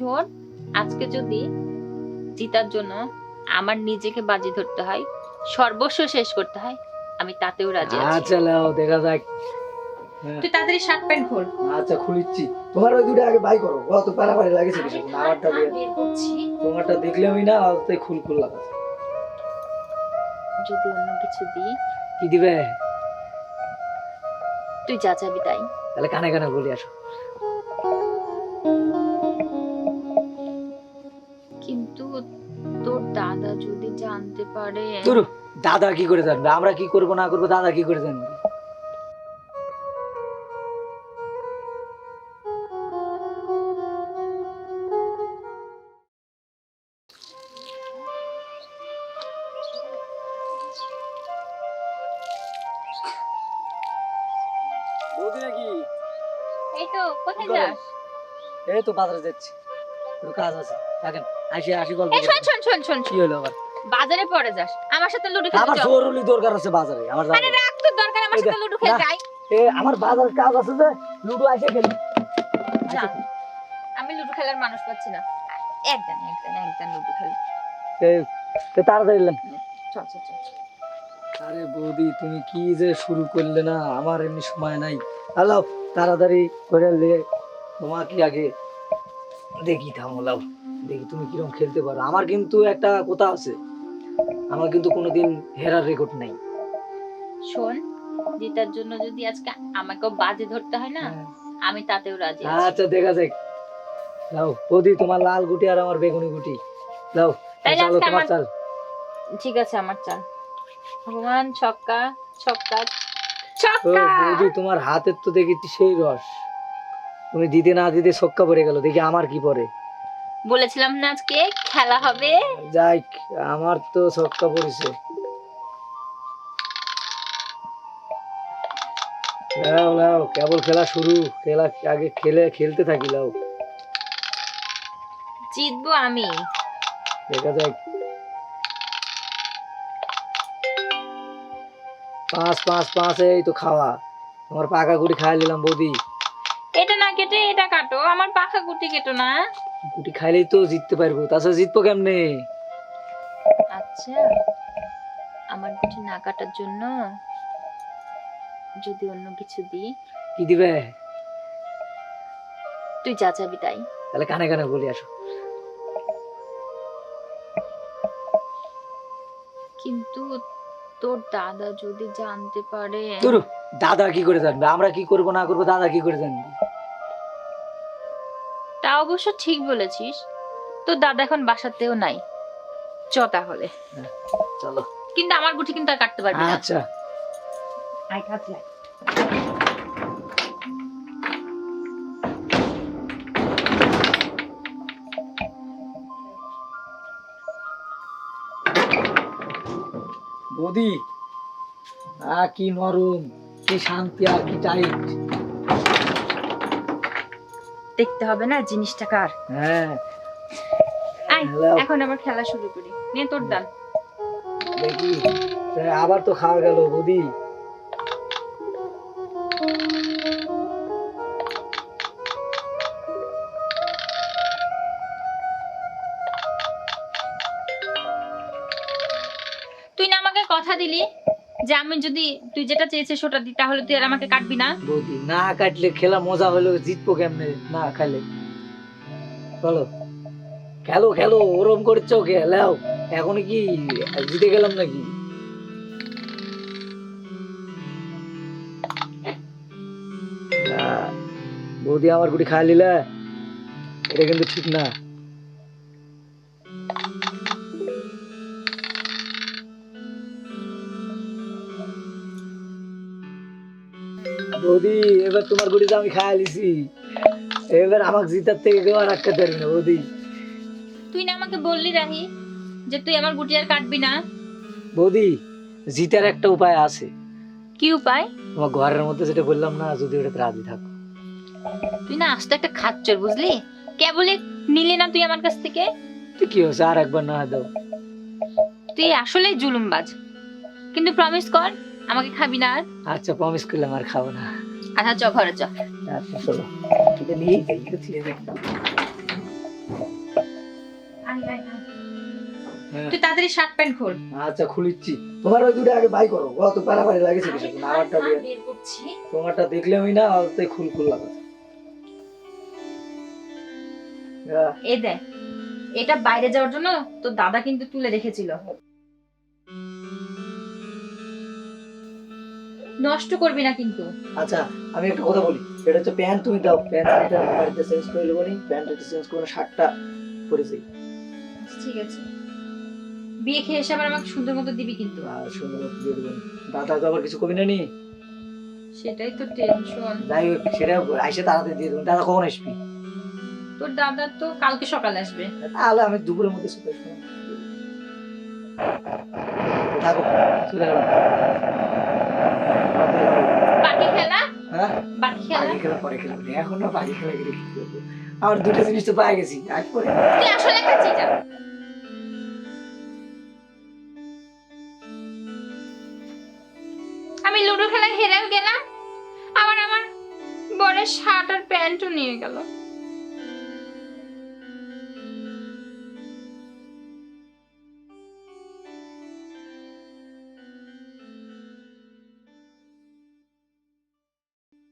শোন আজকে যদি জিতার জন্য আমার নিজেকে বাজি ধরতে হয় সর্বস্ব শেষ করতে হয় আমি তাতেও রাজি আছি। আচ্ছা লাও দেখা যাক। হ্যাঁ, তুই তাড়াতাড়ি শার্ট প্যান্ট খোল। আচ্ছা খুলিচ্ছি। তোমার ওই দুটো আগে বাই করো অত পারাপারি লাগেছে কিছু না, আমারটা বের করছি। তোমারটা দেখলামই না অতই খুল খুল লাগাচ্ছে যদি অন্য কিছু দিই। কি দিবে? তুই যা চাবি তাই। তাহলে কানে কানে বলি আসো। যদি জানতে পারে। তোর দাদা কি করে জানবে? আমরা কি করব না করব দাদা কি করে জানবে? এই তো কোথায় যাস? এই তো বাজারে যাচ্ছি। কাজ আছে। থাকেন আসি আসি গল্প এই করি। শোন শোন শোন শোন কি হলো আবার? বাজারে যাস। আমার সাথে লুডো আমার খেলতে চল জরুরি দরকার আছে বাজারে আমার আরে রাখ তোর দরকার আমার সাথে লুডো খেলে না। যাই। এ আমার কাজ আছে যে লুডো আসে খেলি। আমি লুডো খেলার মানুষ পাচ্ছি না। একদম একদম একদম লুডো খেলি। এ তাড়াতাড়ি এলাম চল চল চল চল। আরে বৌদি তুমি কি যে শুরু করলে না আমার এমনি সময় নাই। আলাও তাড়াতাড়ি করে লে। তোমার কি আগে দেখি থামো লাও দেখি তুমি কীরকম খেলতে পারো। আমার কিন্তু একটা কথা আছে। আমার কিন্তু কোনোদিন হেরার রেকর্ড নাই। শোন জিতার জন্য যদি আজকে আমাকেও বাজে ধরতে হয় না আমি তাতেও রাজি আচ্ছা দেখা যাক। লাও বৌদি তোমার লাল গুটি আর আমার বেগুনি গুটি। তাইলে চলো তোমার চাল। ঠিক আছে আমার চাল। ভগবান ছক্কা ছক্কা ছক্কা! বৌদি তোমার হাতের তো দেখেছি সেই রস। তুমি দিতে না দিতে সক্কা পড়ে গেল দেখি আমার কি পড়ে। বলেছিলাম না আজকে খেলা হবে। যাই আমার তো সক্কা পড়েছে। লাও লাও কেবল খেলা শুরু খেলা আগে খেলে খেলতে থাকি লাও জিতবো আমি। দেখা যাক। পাঁচ পাঁচ পাঁচ এই তো খাওয়া। তোমার পাকা গুটি খাই নিলাম বৌদি। কেটে এটা কাটো আমার পাখা গুটি কেটো না। গুটি খাইলেই তো জিততে পারব তাছাড়া জিতবো কেমনে? আচ্ছা আমার গুটি না কাটার জন্য যদি অন্য কিছু দিই। কি দিবে? তুই যা চাবি তাই তাহলে কানে কানে বলি আসো। কিন্তু তোর দাদা যদি জানতে পারে তোর দাদা কি করে জানবে? আমরা কি করব না করব দাদা কি করে জানবে? অবশ্য ঠিক বলেছিস। তোর দাদা এখন বাসাতেও নাই। চ তাহলে। চলো। কিন্তু আমার গুটি কিন্তু আর কাটতে পারবি না। আচ্ছা। কাছে বৌদি আ কি নরম কি শান্তি আর কি টাইট। দেখতে হবে না জিনিসটা কার? হ্যাঁ। আয় এখন আবার খেলা শুরু করি। নে তোর দান দেখি। আবার তো খাওয়া গেল বৌদি। তুই না আমাকে কথা দিলি? যে আমি যদি তুই যেটা চেয়েছিস তাহলে তুই আর আমাকে কাটবি না। বৌদি, না কাটলে খেলা মজা হলো, জিতবো কেমনে? না বলো। খেলো খেলো, ওরম করছ খেলাও এখন কি জিতে গেলাম নাকি? বৌদি, আমার গুটি নিলে, এটা কিন্তু ঠিক না। বৌদি এবার তোমার গুটিতে আমি খাই লিছি এবার আমাকে জিতার থেকে কেউ আর রাখতে পারবি না বৌদি। তুই না আমাকে বললি রাহি যে তুই আমার গুটি আর কাটবি না। বৌদি জিতার একটা উপায় আছে। কি উপায়? তোমার ঘরের মধ্যে যেটা বললাম না যদি ওটাতে রাজি থাকো। তুই না আসতো একটা খাচ্চর বুঝলি? কেবলে নিলি না তুই আমার কাছ থেকে? তুই কি হয়েছে? আর একবার না দাও। তুই আসলেই জুলুমবাজ। কিন্তু প্রমিস কর আমাকে খাবি না আর? আচ্ছা প্রমিস করলাম আর খাব না। আচ্ছা চ ঘরে চ। আচ্ছা চলো। এটা ছিঁড়ে দেখতাম হ্যাঁ। তুই তাড়াতাড়ি শার্ট প্যান্ট খোল। আচ্ছা খুলিচ্ছি। তোমার ওই দুটো আগে বাই করো। অত পারাপারি লাগেছে কিছু আমারটা বের করছি। তোমারটা দেখলে আমি না খুল এ দেখ এটা বাইরে যাওয়ার জন্য তো দাদা কিন্তু তুলে রেখেছিল। নষ্ট করবি না কিন্তু। আচ্ছা আমি একটা কথা বলি। এটা হচ্ছে প্যান্ট তুমি দাও। প্যান্ট বাড়িতে চেঞ্জ করে নেব নি। প্যান্টটা চেঞ্জ করে শার্টটা পরেছি ঠিক আছে। বিয়ে খেয়ে এসে আবার আমাকে সুন্দর মতো দিবি কিন্তু। আর সুন্দর মতো দিয়ে দেবেন দাদা তো আবার কিছু কবি না নি সেটাই তো টেনশন যাই হোক সেটা আইসে তাড়াতাড়ি দিয়ে দেবেন দাদা কখন আসবি? তোর দাদা তো কালকে সকালে আসবে। তাহলে আমি দুপুরের মধ্যে চলে আসব। থাকো চলে খেলা, পরে কি করব? আমার দুটো জিনিস তো পায়ে গেছি আমি লুডো খেলা হেরেও গেলাম, আবার আমার বরের শার্ট আর প্যান্টও নিয়ে গেল।